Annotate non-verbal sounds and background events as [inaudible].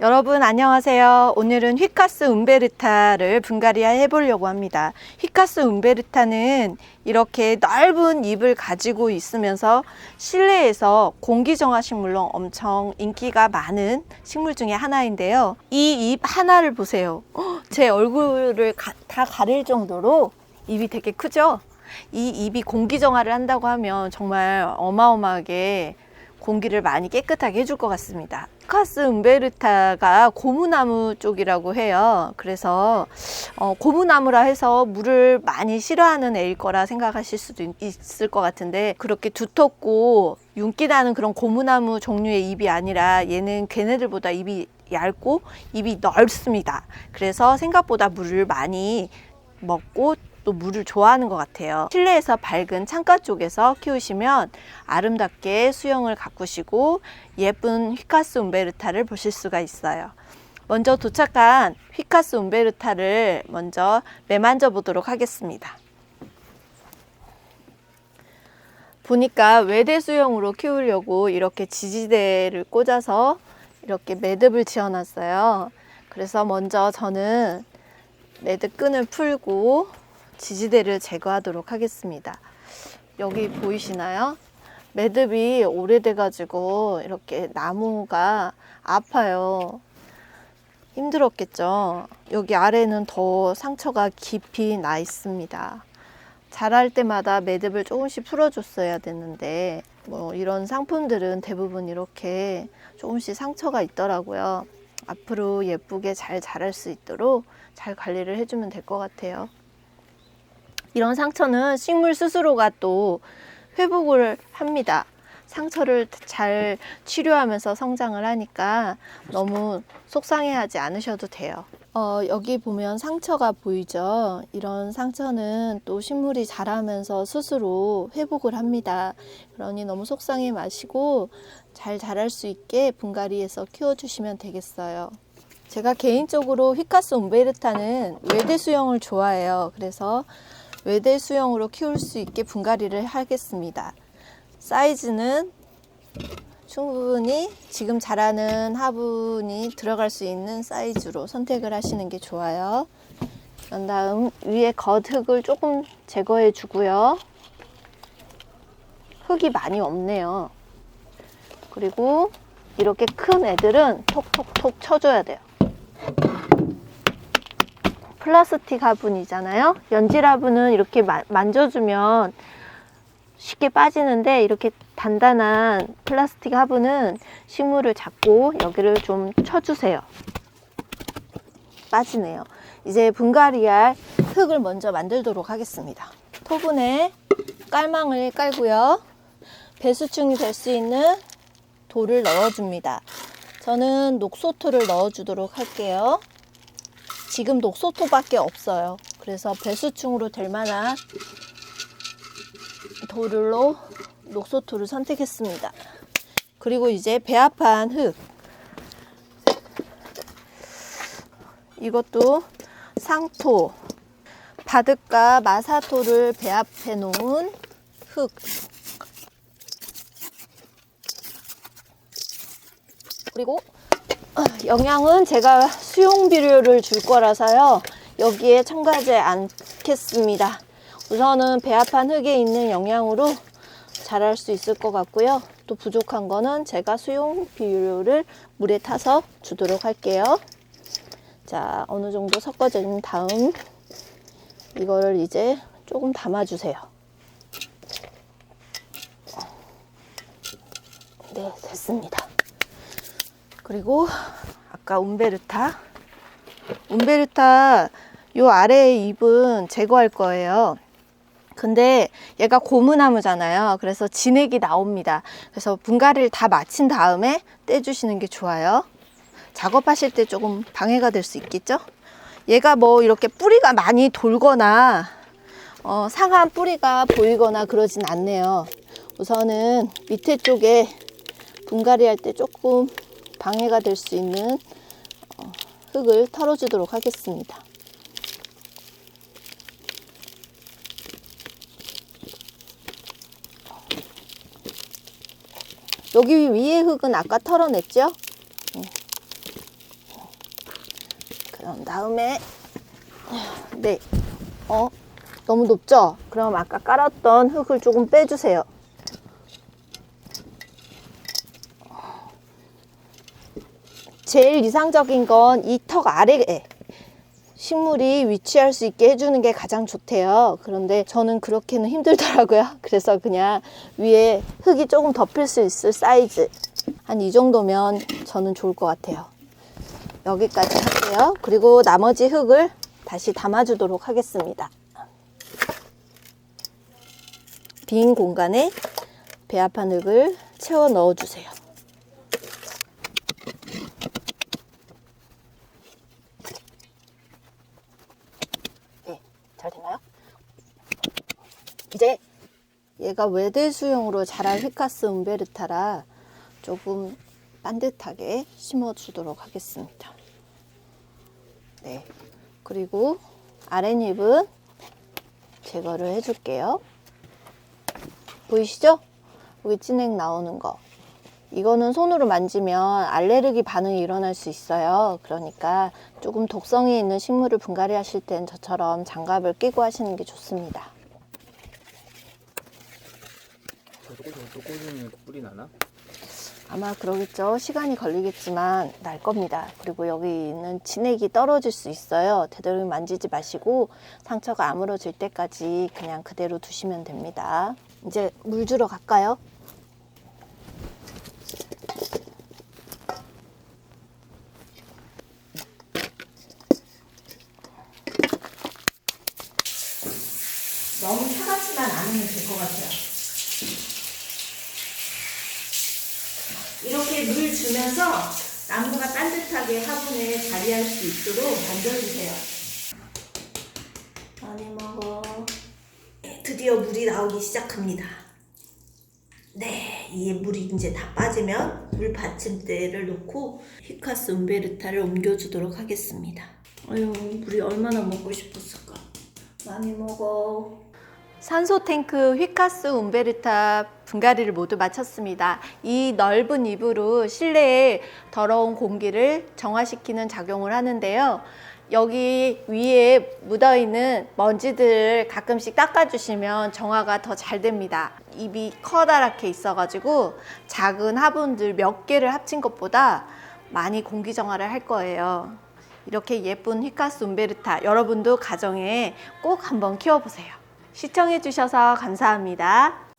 여러분 안녕하세요. 오늘은 휘카스 음베르타를 분갈이 해 보려고 합니다. 휘카스 음베르타는 이렇게 넓은 잎을 가지고 있으면서 실내에서 공기정화 식물로 엄청 인기가 많은 식물 중에 하나인데요. 이 잎 하나를 보세요. 헉, 제 얼굴을 가- 다 가릴 정도로 잎이 되게 크죠? 이 잎이 공기정화를 한다고 하면 정말 어마어마하게 공기를 많이 깨끗하게 해줄 것 같습니다. 카스 음베르타가 고무나무 쪽이라고 해요. 그래서 어, 고무나무라 해서 물을 많이 싫어하는 애일 거라 생각하실 수도 있- 있을 것 같은데 그렇게 두텁고 윤기 나는 그런 고무나무 종류의 잎이 아니라 얘는 걔네들보다 잎이 얇고 잎이 넓습니다. 그래서 생각보다 물을 많이 먹고 또 물을 좋아하는 것 같아요. 실내에서 밝은 창가 쪽에서 키우시면 아름답게 수영을 가꾸시고 예쁜 휘카스 움베르타를 보실 수가 있어요. 먼저 도착한 휘카스 움베르타를 먼저 매만져 보도록 하겠습니다. 보니까 외대 수영으로 키우려고 이렇게 지지대를 꽂아서 이렇게 매듭을 지어놨어요. 그래서 먼저 저는 매듭 끈을 풀고 지지대를 제거하도록 하겠습니다. 여기 보이시나요? 매듭이 오래돼 가지고 이렇게 나무가 아파요. 힘들었겠죠. 여기 아래는 더 상처가 깊이 나 있습니다. 자랄 때마다 매듭을 조금씩 풀어줬어야 됐는데 뭐 이런 상품들은 대부분 이렇게 조금씩 상처가 있더라고요. 앞으로 예쁘게 잘 자랄 수 있도록 잘 관리를 해주면 될 것 같아요. 이런 상처는 식물 스스로가 또 회복을 합니다. 상처를 잘 치료하면서 성장을 하니까 너무 속상해하지 않으셔도 돼요. 어, 여기 보면 상처가 보이죠? 이런 상처는 또 식물이 자라면서 스스로 회복을 합니다. 그러니 너무 속상해 마시고 잘 자랄 수 있게 분갈이해서 키워주시면 되겠어요. 제가 개인적으로 휘카스 옴베르타는 외대 수영을 좋아해요. 그래서 외대 수영으로 키울 수 있게 분갈이를 하겠습니다. 사이즈는 충분히 지금 자라는 화분이 들어갈 수 있는 사이즈로 선택을 하시는 게 좋아요. 그런 다음 위에 겉흙을 조금 제거해 주고요. 흙이 많이 없네요. 그리고 이렇게 큰 애들은 톡톡톡 쳐줘야 돼요. 플라스틱 화분이잖아요. 연질 화분은 이렇게 마- 만져주면 쉽게 빠지는데 이렇게 단단한 플라스틱 화분은 식물을 잡고 여기를 좀 쳐주세요. 빠지네요. 이제 분갈이할 흙을 먼저 만들도록 하겠습니다. 토분에 깔망을 깔고요. 배수충이 될 수 있는 돌을 넣어줍니다. 저는 녹소토를 넣어주도록 할게요. 지금 녹소토밖에 없어요. 그래서 배수충으로 될 만한 돌로 녹소토를 선택했습니다. 그리고 이제 배합한 흙. 이것도 상토, 바득과 마사토를 배합해 놓은 흙. 그리고 어, 영양은 제가 수용 비료를 줄 거라서요. 여기에 첨가하지 않겠습니다. 우선은 배합한 흙에 있는 영양으로 자랄 수 있을 것 같고요. 또 부족한 거는 제가 수용 비료를 물에 타서 주도록 할게요. 자, 어느 정도 섞어진 다음 이거를 이제 조금 담아주세요. 네, 됐습니다. 그리고 아까 움베르타 움베르타 요 아래의 잎은 제거할 거예요. 근데 얘가 고무나무잖아요. 그래서 진액이 나옵니다. 그래서 분갈이를 다 마친 다음에 떼주시는 게 좋아요. 작업하실 때 조금 방해가 될 수 있겠죠? 얘가 뭐 이렇게 뿌리가 많이 돌거나 어, 상한 뿌리가 보이거나 그러진 않네요. 우선은 밑에 쪽에 분갈이 할 때 조금 방해가 될 수 있는 어, 흙을 털어주도록 하겠습니다. 여기 위에 흙은 아까 털어냈죠? 네. 그런 다음에 네, 어 너무 높죠? 그럼 아까 깔았던 흙을 조금 빼주세요. 제일 이상적인 건 이 턱 아래에 식물이 위치할 수 있게 해주는 게 가장 좋대요. 그런데 저는 그렇게는 힘들더라고요. [laughs] 그래서 그냥 위에 흙이 조금 덮일 수 있을 사이즈. 한 이 정도면 저는 좋을 것 같아요. 여기까지 할게요. 그리고 나머지 흙을 다시 담아주도록 하겠습니다. 빈 공간에 배합한 흙을 채워 넣어주세요. 네, 잘 되나요? 이제 얘가 외대 수용으로 자랄 히카스 um베르타라 조금 반듯하게 심어주도록 하겠습니다. 네, 그리고 아랫잎은 제거를 해줄게요. 보이시죠? 여기 진액 나오는 거. 이거는 손으로 만지면 알레르기 반응이 일어날 수 있어요. 그러니까 조금 독성이 있는 식물을 분갈이 하실 땐 저처럼 장갑을 끼고 하시는 게 좋습니다. 꽂으면 또 꽂으면 뿔이 나나? 아마 그러겠죠. 시간이 걸리겠지만 날 겁니다. 그리고 여기 있는 진액이 떨어질 수 있어요. 되도록 만지지 마시고 상처가 아물어질 때까지 그냥 그대로 두시면 됩니다. 이제 물 주러 갈까요? 너무 차갑지만 않으면 될 것 같아요. 이렇게 물 주면서 나무가 따뜻하게 화분에 자리할 수 있도록 만들어주세요. 많이 먹어. 네, 드디어 물이 나오기 시작합니다. 네, 이 물이 이제 다 빠지면 물 받침대를 놓고 히카스 um베르타를 옮겨주도록 하겠습니다. 아유, 물이 얼마나 먹고 싶었을까. 많이 먹어. 산소 탱크 휘카스 움베르타 분갈이를 모두 마쳤습니다. 이 넓은 입으로 실내에 더러운 공기를 정화시키는 작용을 하는데요. 여기 위에 묻어 있는 먼지들을 가끔씩 닦아주시면 정화가 더 잘 됩니다. 입이 커다랗게 있어가지고 작은 화분들 몇 개를 합친 것보다 많이 공기 정화를 할 거예요. 이렇게 예쁜 휘카스 움베르타 여러분도 가정에 꼭 한번 키워보세요. 시청해주셔서 감사합니다.